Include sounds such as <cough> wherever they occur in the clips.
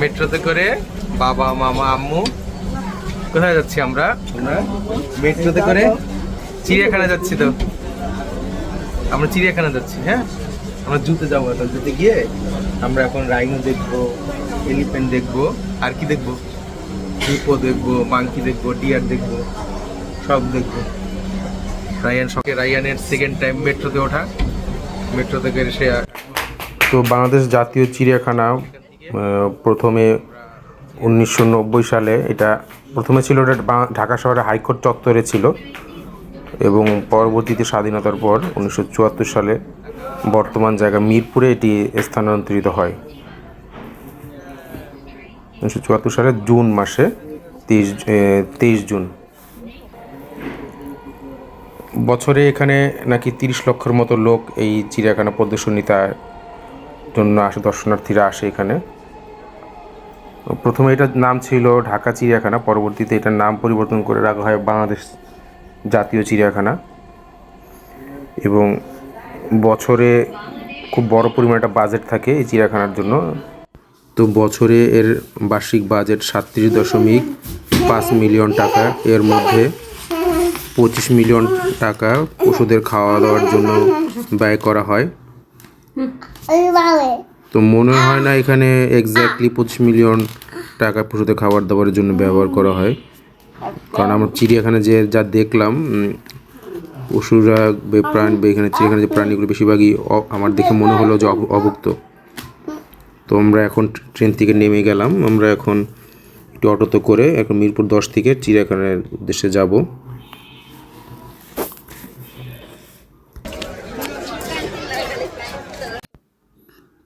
মেট্রোতে করে বাবা মামা আম্মু। কোথায় যাচ্ছি আমরা? মেট্রোতে করে চিড়িয়াখানা যাচ্ছি তো। আমরা চিড়িয়াখানা যাচ্ছি হ্যাঁ? আমরা জুতে যাব এখন জুতে গিয়ে আমরা এখন রাইনো দেখব এলিফ্যান্ট দেখব আর কি দেখব? হিপো দেখব মাংকি দেখব ডিয়ার দেখব সব দেখব। রায়ান সকে রায়ানের সেকেন্ড টাইম মেট্রোতে ওঠা। মেট্রো থেকে সে তো বাংলাদেশ জাতীয় চিড়িয়াখানা প্রথমে উনিশশো নব্বই সালে এটা প্রথমে ছিল এটা ঢাকা শহরে হাইকোর্ট চত্বরে ছিল এবং পরবর্তীতে স্বাধীনতার পর উনিশশো চুয়াত্তর সালে বর্তমান জায়গা মিরপুরে এটি স্থানান্তরিত হয়। উনিশশো চুয়াত্তর সালের জুন মাসে তেইশ তেইশ জুন। বছরে এখানে নাকি তিরিশ লক্ষের মতো লোক এই চিড়িয়াখানা প্রদর্শনীতার জন্য আসে, দর্শনার্থীরা আসে এখানে। প্রথমে এটার নাম ছিল ঢাকা চিড়িয়াখানা, পরবর্তীতে এটার নাম পরিবর্তন করে রাখা হয় বাংলাদেশ জাতীয় চিড়িয়াখানা। এবং বছরে খুব বড় পরিমাণ একটা বাজেট থাকে এই চিড়িয়াখানার জন্য। তো বছরে এর বার্ষিক বাজেট সাতত্রিশ দশমিক পাঁচ মিলিয়ন টাকা। এর মধ্যে পঁচিশ মিলিয়ন টাকা পশুদের খাওয়া দাওয়ার জন্য ব্যয় করা হয়। তো মনে হয় না এখানে এক্স্যাক্টলি পঁচিশ মিলিয়ন টাকা পশুদের খাবার দাবারের জন্য ব্যবহার করা হয়। কারণ আমার চিড়িয়াখানা যে যা দেখলাম পশুরা প্রাণ এখানে চিড়িয়াখানা যে প্রাণীগুলো বেশিরভাগই আমার দেখে মনে হলো যে অভ- অভুক্ত। তো আমরা এখন ট্রেন থেকে নেমে গেলাম। আমরা এখন একটু অটোতে করে এখন মিরপুর দশ থেকে চিড়িয়াখানার উদ্দেশ্যে যাব।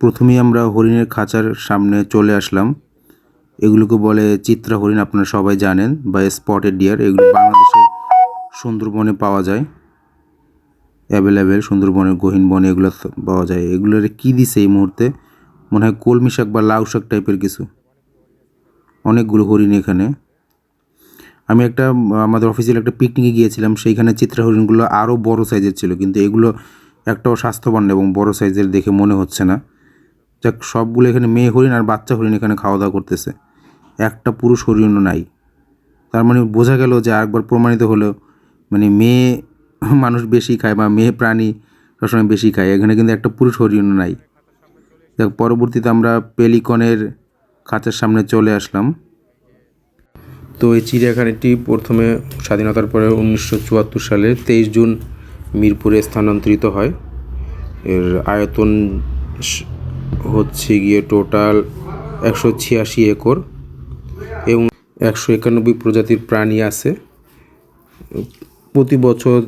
প্রথমেই আমরা হরিণের খাঁচার সামনে চলে আসলাম। এগুলোকে বলে চিত্রা হরিণ, আপনারা সবাই জানেন, বা স্পটেড ডিয়ার এগুলো বাংলাদেশের সুন্দরবনে পাওয়া যায়। অ্যাভেলেবেল সুন্দরবনের গহীন বনে এগুলো পাওয়া যায়। এগুলোর কী দিছে এই মুহূর্তে? মনে হয় কলমি শাক বা লাউ শাক টাইপের কিছু। অনেকগুলো হরিণ এখানে। আমি একটা, আমাদের অফিসিয়াল একটা পিকনিকে গিয়েছিলাম, সেইখানে চিত্রা হরিণগুলো আরও বড় সাইজের ছিল, কিন্তু এগুলো একটাও স্বাস্থ্যবান এবং বড় সাইজের দেখে মনে হচ্ছে না। যাক, সবগুলো এখানে মেয়ে হরিণ আর বাচ্চা হরিণ এখানে খাওয়া দাওয়া করতেছে। একটা পুরুষ হরিণও নাই। তার মানে বোঝা গেল যে আরেকবার প্রমাণিত হলো মানে মেয়ে মানুষ বেশি খায় বা মেয়ে প্রাণী সবসময় বেশি খায়। এখানে কিন্তু একটা পুরুষ হরিণও নাই। দেখ পরবর্তীতে আমরা পেলিকনের খাঁচার সামনে চলে আসলাম। তো এই চিড়িয়াখানাটি প্রথমে স্বাধীনতার পরে উনিশশো চুয়াত্তর সালে তেইশ জুন মিরপুরে স্থানান্তরিত হয়। এর আয়তন হচ্ছে গিয়ে টোটাল একশো ছিয়াশি একর এবং একশো একানব্বই প্রজাতির প্রাণী আছে। প্রতি বছর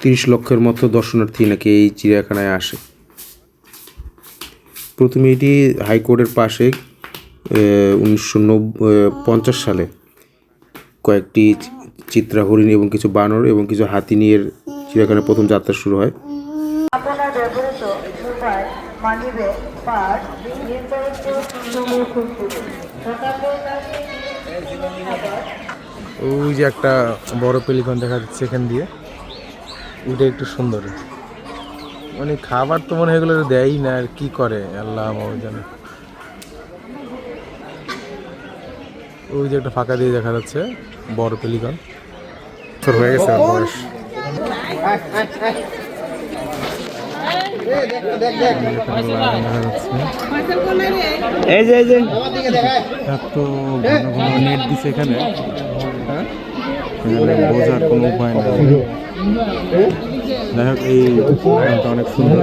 তিরিশ লক্ষের মতো দর্শনার্থী নাকি এই চিড়িয়াখানায় আসে। প্রথমে এটি হাইকোর্টের পাশে উনিশশো পঞ্চাশ সালে কয়েকটি চিত্রা হরিণ এবং কিছু বানর এবং কিছু হাতি নিয়ে চিড়িয়াখানায় প্রথম যাত্রা শুরু হয়। আপনার ব্যবহৃত মানিব্যাগ ওই যে একটা বড় পেলিকন দেখা যাচ্ছে এখান দিয়ে। ওইটা একটু সুন্দর। মানে খাবার তো মনে হয় এগুলো দেয়ই না আর কি করে? আল্লাহ জানে। ওই যে একটা ফাঁকা দিয়ে দেখা যাচ্ছে বড় পেলিকন। হয়ে গেছে বয়স। এখানে লাইন দেখা যাচ্ছে। এত ঘন ঘন নেট দিছে এখানে? বোঝার কোনো উপায় নাই যাই হোক, এই লাইনটা অনেক সুন্দর।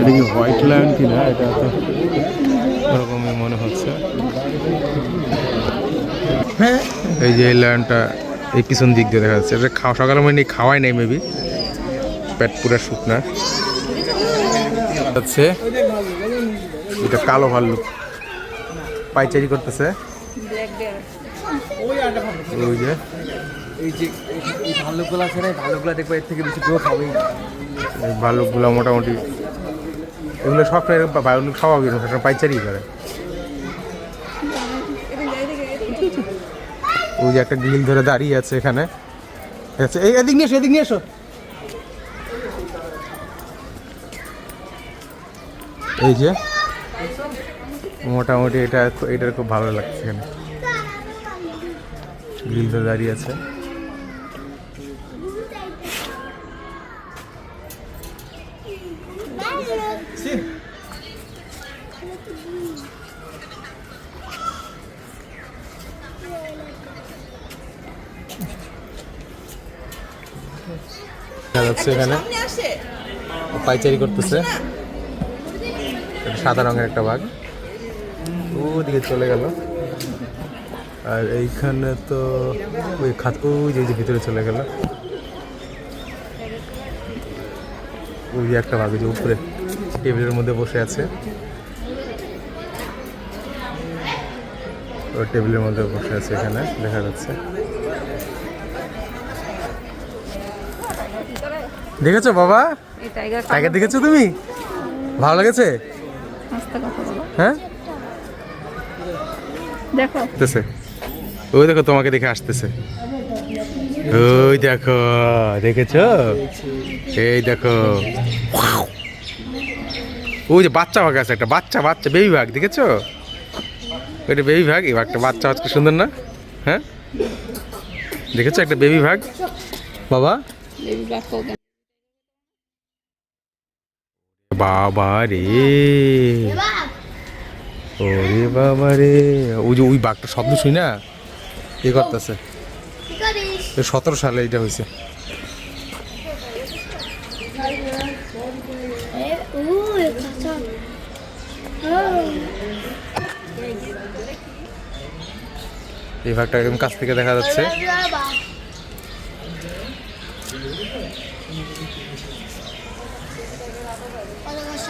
এটা কি হোয়াইট লায়ন কিনা এটা তো এরকমই মনে হচ্ছে এই যে এই লায়নটা এই পিছন দিক দিয়ে দেখা যাচ্ছে। এটা খাওয়া সকালে মানে খাওয়াই নাই মেবি পেট পুরা শুকনা। হচ্ছে এটা কালো ভাল্লুক। পাইচারি করতেছে। ওই যে। এই যে এই ভাল্লুকগুলো আছে না ভাল্লুকগুলো দেখব এর থেকে বেশি কেউ খাবেই ভাল্লুকগুলো মোটামুটি এগুলো সব ভাল্লুক খাওয়া পাইচারি করে। ওই যে একটা গ্রিল ধরে দাঁড়িয়ে আছে এখানে। আছে এই এদিক নিয়ে এসো এদিক নিয়ে এসো। এই যে মোটামুটি এটা এটার খুব ভালো লাগছে এখানে। গ্রিল ধরে দাঁড়িয়ে আছে। দেখা যাচ্ছে এখানে। পাইচারি করতেছে। সাদা রঙের একটা বাঘ। ওদিকে চলে গেল। আর এইখানে তো ওই খাত ওই যে ভিতরে চলে গেল। ওই একটা বাঘ যে উপরে টেবিলের মধ্যে বসে আছে। ও টেবিলের মধ্যে বসে আছে এখানে দেখা যাচ্ছে। দেখেছ বাবা? টাইগার দেখেছ তুমি? ভালো লেগেছে? হ্যাঁ? দেখো। ওই দেখো তোমাকে দেখে আসতেছে। ওই দেখো দেখেছ? এই দেখো। ওই যে বাচ্চা ভাগ আছে একটা বাচ্চা বাচ্চা বেবি ভাগ দেখেছ? ওইটা বেবি ভাগ এই একটা বাচ্চা আজকে সুন্দর না? হ্যাঁ? দেখেছ একটা বেবি? ভাগ বাবা বেবি রে ওরে বাবা রে ওই যে ওই বাঘটা শব্দ শুই না? এ করতেছে? সতেরো সালে এটা হয়েছে। এই ভাগটা একদম কাছ থেকে দেখা যাচ্ছে।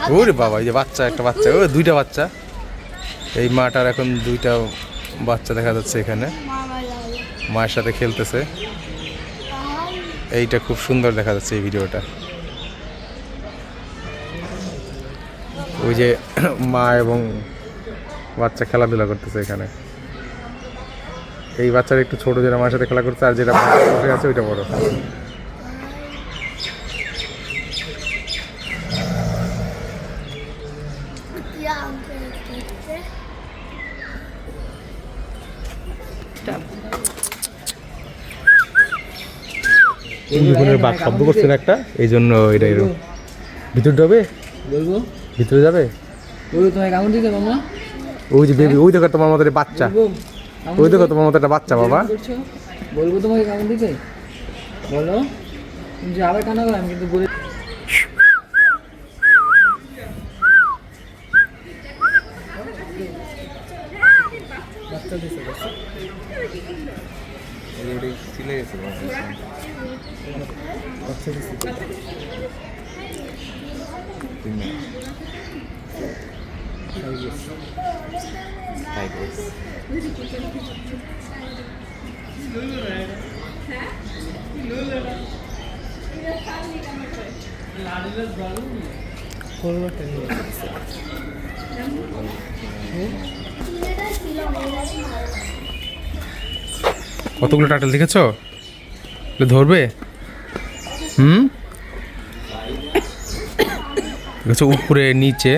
ওরে বাবা, এই যে বাচ্চা, একটা বাচ্চা। ও, দুইটা বাচ্চা। এই মাটার এখন দুইটা বাচ্চা দেখা যাচ্ছে এখানে। মায়ের সাথে খেলতেছে। এইটা খুব সুন্দর দেখা যাচ্ছে এই ভিডিওটা। ওই যে <clears throat> মা এবং বাচ্চা খেলাধুলা করতেছে এখানে। এই বাচ্চারা একটু ছোট যেটা মায়ের সাথে খেলা করছে আর যেটা আছে ওইটা বড়। ইউনিকর্নের বাঘ শব্দ করছে না একটা এই জন্য এটা এরকম। ভিতর যাবে বলব। ভিতরে যাবে? বলব তোমায় কেমন দিতে মামা? ওই যে বেবি ওই দেখো তোমার মতো একটা বাচ্চা। ওই দেখো তোমার মতো একটা বাচ্চা বাবা। বলব তোমাকে কেমন দিতে বলো। তুমি যে আবার কানা আমি কিন্তু বলে কতগুলো টাটাল দেখেছ? ধরবে? হুম? দেখেছ উপরে নিচে।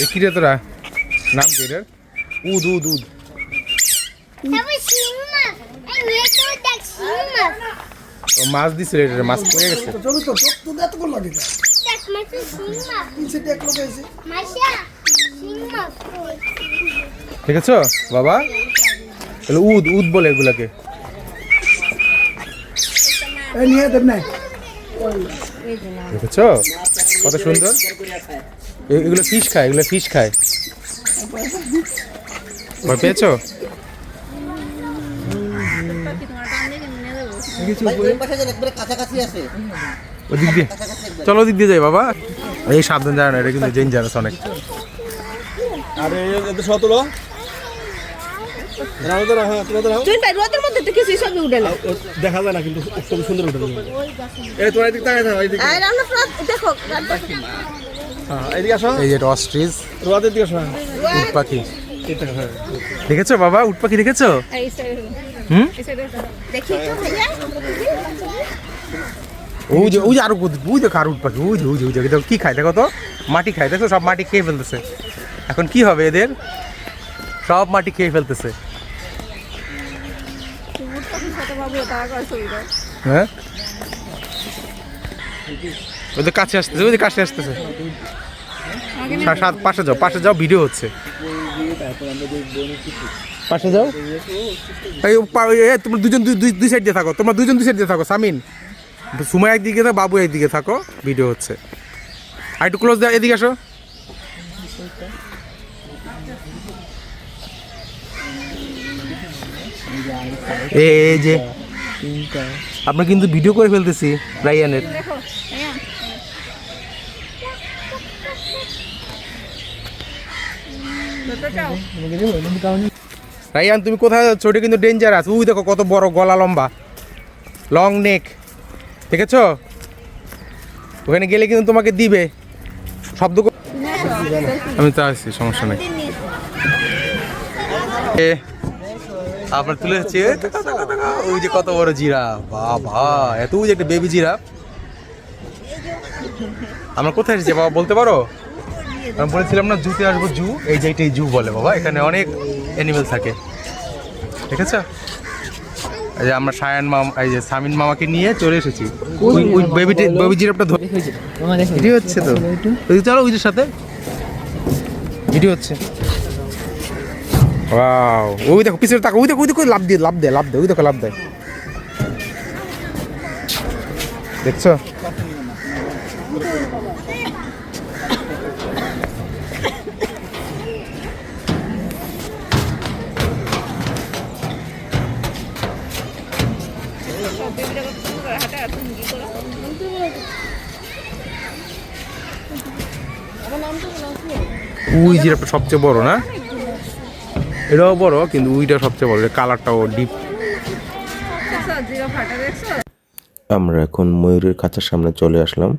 এই কিরে তোরা? নাম কি উদ উদ উদ তারপর শিং মাছ এই মেয়েটা দেখ শিং মাছ ও মাছ দিছিল এটা মাছ পড়ে গেছে। দেখ মাছ শিং মাছ। মাসা শিং মাছ দেখেছ? বাবা? তাহলে উদ উদ বলে এগুলাকে। দেখেছ? কত সুন্দর। এ- এগুলো ফিশ খায় এগুলো ফিশ খায়। ভয় পেয়েছ? ওদিক দিয়ে। চলো ওদিক দিয়ে যাই বাবা। এই সাবধান যায় না এটা কিন্তু ডেঞ্জারাস অনেক। আরে উঠে না। দেখা যায় না কিন্তু খুব সুন্দর উঠে এই তোমার এদিকে তাকাই থাকো এইদিকে আর আমরা পুরো দেখো হ্যাঁ এদিকে আসো। এই যে অস্ট্রিচ রোদের দিকে আসো উট পাখি। এই দেখো, হ্যাঁ। দেখেছ বাবা উট পাখি দেখেছ? হুম? ওই যে ওই যে আরও কত- ওই দেখো আর উট পাখি ওই যে ওই যে ওই যে দেখো কি খায় দেখো তো? মাটি খায় দেখো সব মাটি খেয়ে ফেলতেছে। এখন কি হবে এদের? সব মাটি খেয়ে ফেলতেছে। হ্যাঁ? ওই তো কাছে আসতেছে ওই যে কাছে আসতেছে। পাশে যাও পাশে যাও ভিডিও হচ্ছে। পাশে যাও। এই তোমরা দুজন দুই- সাইড দিয়ে থাকো। তোমরা দুজন দুই সাইড দিয়ে থাকো সামিন। সুমা একদিকে থাকো বাবু একদিকে থাকো। ভিডিও হচ্ছে। আর একটু ক্লোজ দাও এদিকে আসো। এই যে আমরা কিন্তু ভিডিও করে ফেলতেছি রাইয়ানের দেখো হ্যাঁ ধরতে চাও রাইয়ান, তুমি কোথায় যাচ্ছ? ওটা কিন্তু ডেঞ্জারাস উই, দেখো কত বড় গলা লম্বা। লং নেক দেখেছ? ওখানে গেলে কিন্তু তোমাকে দিবে। শব্দ আমি তো আসছি, সমস্যা নেই। আপনার তুলে যাচ্ছে। ওই যে কত বড় জিরাফ। বাবা, এত ওই যে একটা বেবি জিরাফ। আমরা কোথায় এসেছি? বাবা, বলতে পারো? আমি বলেছিলাম না জুতে আসব জু। এই যে এইটাই জু বলে বাবা এখানে অনেক অ্যানিমেল থাকে। ঠিক আছে? এই যে আমরা সায়ান মাম এই যে সামিন মামাকে নিয়ে চলে এসেছি। ওই ওই বেবিটি বেবি জিরাফটা ধরে। ভিডিও হচ্ছে তো। ওই চলো ওই যে সাথে। ভিডিও হচ্ছে। ওয়াও ওই দেখো পিছনে তাকা ওই দেখো ওই দেখো লাভ দিয়ে লাভ দেয় লাভ দেয় ওই দেখো লাভ দেয় দেখছ? করে। ওই জিরাফটা সবচেয়ে বড় না? এটাও বড় কিন্তু ওইটা সবচেয়ে বড়। কালারটাও ডিপ দেখছ? আমরা এখন ময়ূরের খাঁচার সামনে চলে আসলাম।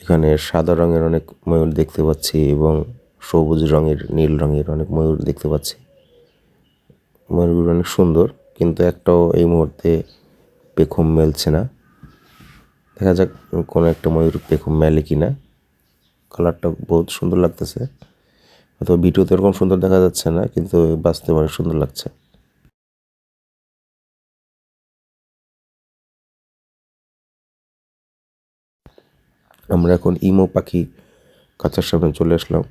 এখানে সাদা রঙের অনেক ময়ূর দেখতে পাচ্ছি এবং সবুজ রঙের নীল রঙের অনেক ময়ূর দেখতে পাচ্ছি। ময়ূরগুলো অনেক সুন্দর কিন্তু একটাও এই মুহূর্তে পেখম মেলছে না। দেখা যাক কোনো একটা ময়ূর পেখম মেলে কি না কালারটা বহুত সুন্দর লাগতেছে। হয়তো ভিডিওতে এরকম সুন্দর দেখা যাচ্ছে না, কিন্তু বাস্তবে অনেক সুন্দর লাগছে। আমরা এখন ইমো পাখি কাছার সামনে চলে আসলাম।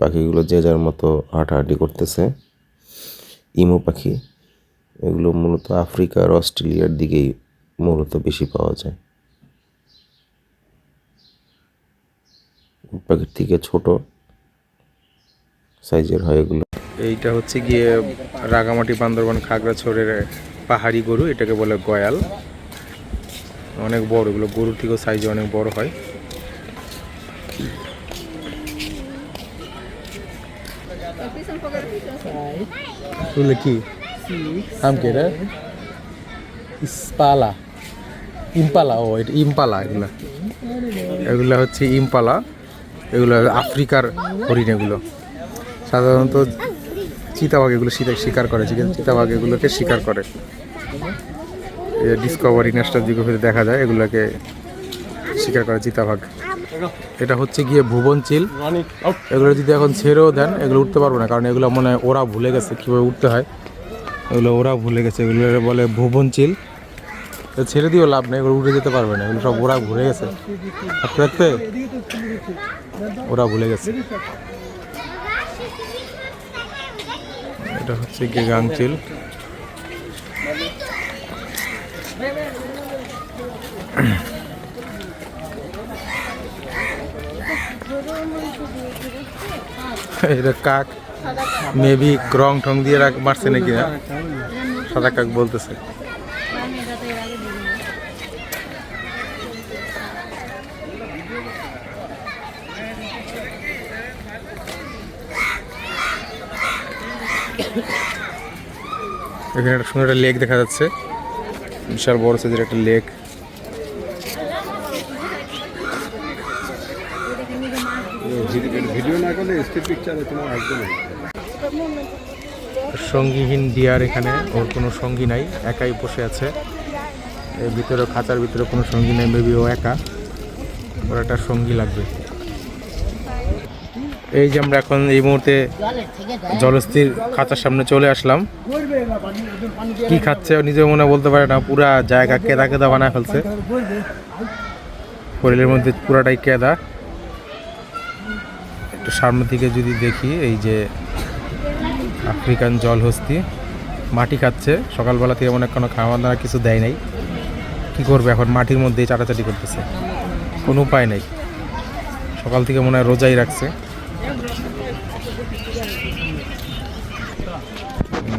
পাখিগুলো যে যার মতো হাঁটাহাঁটি করতেছে। ইমো পাখি। এগুলো মূলত আফ্রিকা আর অস্ট্রেলিয়ার দিকেই মূলত বেশি পাওয়া যায়। পাখির থেকে ছোট সাইজের হয় এগুলো। এইটা হচ্ছে গিয়ে রাগামাটি বান্দরবান খাগড়াছড়ের পাহাড়ি গরু এটাকে বলে গয়াল। অনেক বড় এগুলো গরুর থেকেও সাইজে অনেক বড় হয়। কি? নাম কি এটা ইস্পালা ইম্পালা ও এটা ইম্পালা এগুলা। এগুলা হচ্ছে ইম্পালা এগুলো আফ্রিকার হরিণ এগুলো। সাধারণত চিতাবাঘ এগুলো শিকার- শিকার করে চিকেন চিতাবাঘ এগুলোকে শিকার করে। ডিসকভারি ন্যাশনাল জিওগ্রাফিতে দেখা যায় এগুলোকে শিকার করে চিতাবাঘ। এটা হচ্ছে গিয়ে ভুবন চিল। এগুলো যদি এখন ছেড়েও দেন এগুলো উঠতে পারব না কারণ এগুলো মনে হয় ওরা ভুলে গেছে কীভাবে উঠতে হয়। এগুলো ওরা ভুলে গেছে, এগুলো বলে ভুবন চিল ছেড়ে দিয়েও লাভ নেই, এগুলো উঠে যেতে পারবে না, এগুলো সব ওরা ভুলে গেছে। ওরা ভুলে গেছে। এটা হচ্ছে গিয়ে গাংচিল। এটা কাক। মেবি রং ঠং দিয়ে রাখ মারছে নাকি না সাদা কাক বলতেছে। এখানে একটা সুন্দর একটা লেক দেখা যাচ্ছে। বিশাল বড় সাইজের একটা লেক ভিডিও না করলে স্টেট পিকচারে তোমার সঙ্গীহীন ডিয়ার এখানে, ওর কোনো সঙ্গী নাই, একাই বসে আছে। এর ভিতরে খাঁচার ভিতরে কোনো সঙ্গী নেই মেবি ও একা। ওর একটা সঙ্গী লাগবে। এই যে আমরা এখন এই মুহূর্তে জলস্থির খাঁচার সামনে চলে আসলাম। কি খাচ্ছে ও নিজেও মনে বলতে পারে না, পুরা জায়গা কেদা কেদা বানায় ফেলছে। শরীরের মধ্যে পুরাটাই কেদা। একটু সামনের দিকে যদি দেখি, এই যে আফ্রিকান জলহস্তি মাটি খাচ্ছে সকালবেলা থেকে মনে কোনো খাওয়া দাওয়া কিছু দেয় নাই। কী করবে এখন? মাটির মধ্যেই চাটাচাটি করতেছে। কোনো উপায় নেই। সকাল থেকে মনে হয় রোজাই রাখছে।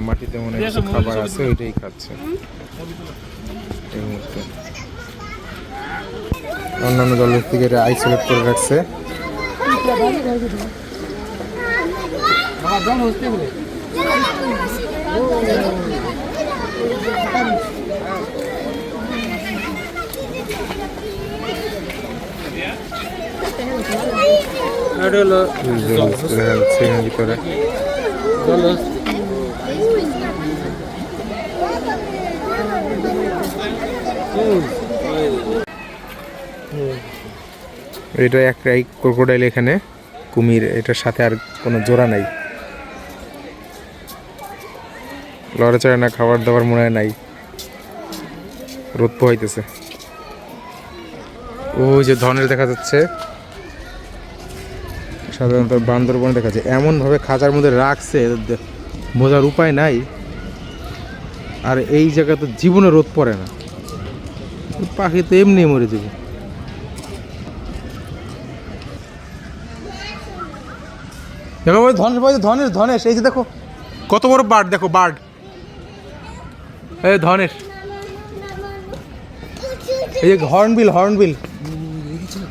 মাটিতে মনে হয় খাবার আছে, ওইটাই খাচ্ছে। এই মুহূর্তে। অন্যান্য জলহস্তিকে আইসোলেট করে রাখছে। বাবা জল হচ্ছে বলে জলহস্তি দেখা যাচ্ছে এর ভিতরে এটা একটাই ক্রোকোডাইল এখানে, কুমির, এটার সাথে আর কোনো জোড়া নাই। লড়াচড়া না খাবার দাবার মনে হয় নাই। রোদ পোহাইতেছে। ওই যে ধনের দেখা যাচ্ছে। সাধারণত বান্দরবনে দেখা যায়। এমনভাবে খাঁচার মধ্যে রাখছে বোঝার উপায় নাই। আর এই জায়গা তো জীবনে রোদ পড়ে না। পাখি তো এমনি মরে যাবে। দেখো ভাই ধনেশ ধনেশ, এই যে দেখো। কত বড় বার্ড, দেখো, বার্ড। এই ধনেশ এই যে হর্নবিল হর্নবিল।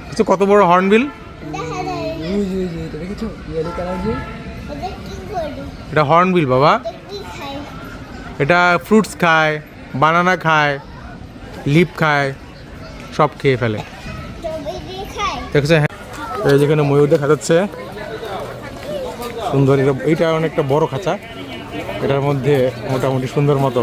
কিছু কত বড় হর্নবিল? এটা হর্নবিল, বাবা? এটা ফ্রুটস খায়, বানানা খায়, লিপ খায়, সব খেয়ে ফেলে? দেখছ? হ্যাঁ। এই যেখানে ময়ূর দেখা যাচ্ছে। সুন্দর এটা অনেকটা বড় খাঁচা। এটার মধ্যে মোটামুটি সুন্দর মতো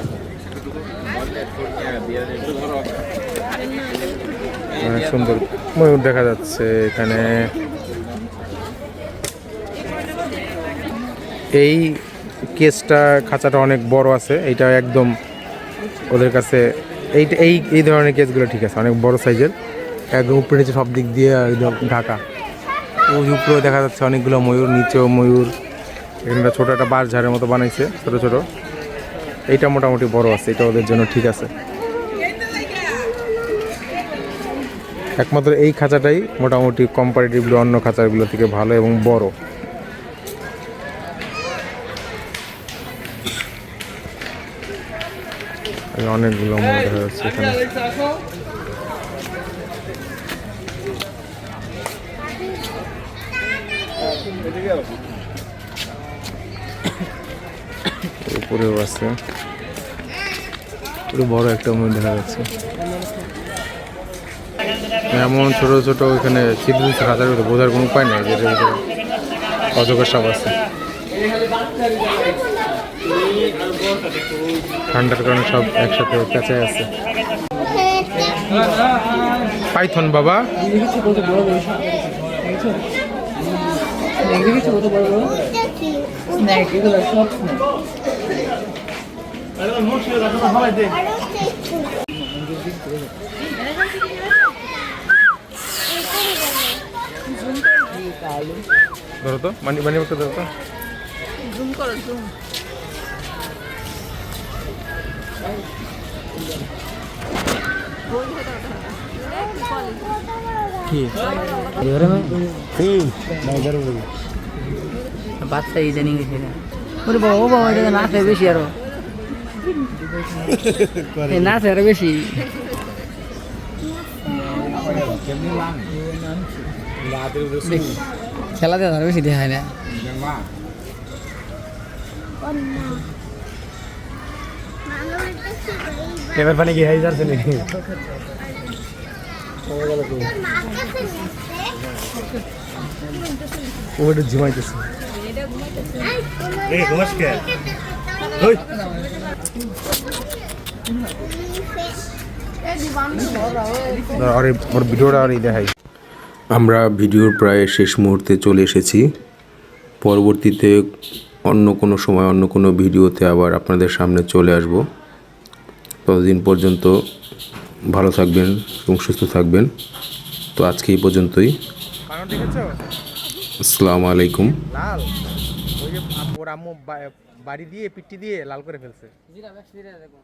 অনেক সুন্দর ময়ূর দেখা যাচ্ছে এখানে। এই কেসটা, খাঁচাটা অনেক বড় আছে এইটা একদম ওদের কাছে এইটা এই এই ধরনের কেসগুলো ঠিক আছে, অনেক বড় সাইজের। একদম উপরে নিচে সব দিক দিয়ে একদম ঢাকা। ওই উপরেও দেখা যাচ্ছে অনেকগুলো ময়ূর, নিচেও ময়ূর। এখানে একটা ছোটো একটা বাঁশ ঝাড়ের মতো বানাইছে, ছোটো ছোটো। এইটা মোটামুটি বড় আছে, এটা ওদের জন্য ঠিক আছে। একমাত্র এই খাঁচাটাই মোটামুটি কম্পারেটিভলি অন্য খাঁচাগুলো থেকে ভালো এবং বড়। অনেকগুলো মনে হচ্ছে এখানে। উপরেও আছে। পুরো বড় একটা ময়ূর দেখা যাচ্ছে। এমন ছোট ছোট এখানে দিচ্ছে খাঁচার বোঝার কোনো উপায় নেই যে এটার ভিতরে অজগর সাপ আছে। ঠান্ডার কারণে সব একসাথে কাছে আছে। পাইথন বাবা। দেখেছ কত বড় বড় ধরো তো মানি মানি একটা ধরো তো। জুম করো জুম। বাচ্চা ইদানিং গেছে না ওরে বাবা বাবা এটা নাচে বেশি আরও। নাচে আরও বেশি। খেলাতে আরও বেশি দেখায় না। এবার পানি কি হাই যাচ্ছে নাকি? ওটা ঝিমাইতেছে এই ভিডিওটা আর দেখাই। আমরা ভিডিওর প্রায় শেষ মুহূর্তে চলে এসেছি। পরবর্তীতে অন্য কোনো সময় অন্য কোনো ভিডিওতে আবার আপনাদের সামনে চলে আসব। ততদিন পর্যন্ত ভালো থাকবেন এবং সুস্থ থাকবেন। তো আজকে এই পর্যন্তই। আসসালামু আলাইকুম। বাড়ি দিয়ে পিটি দিয়ে লাল করে ফেলছে। জিরা জিরা দেখো।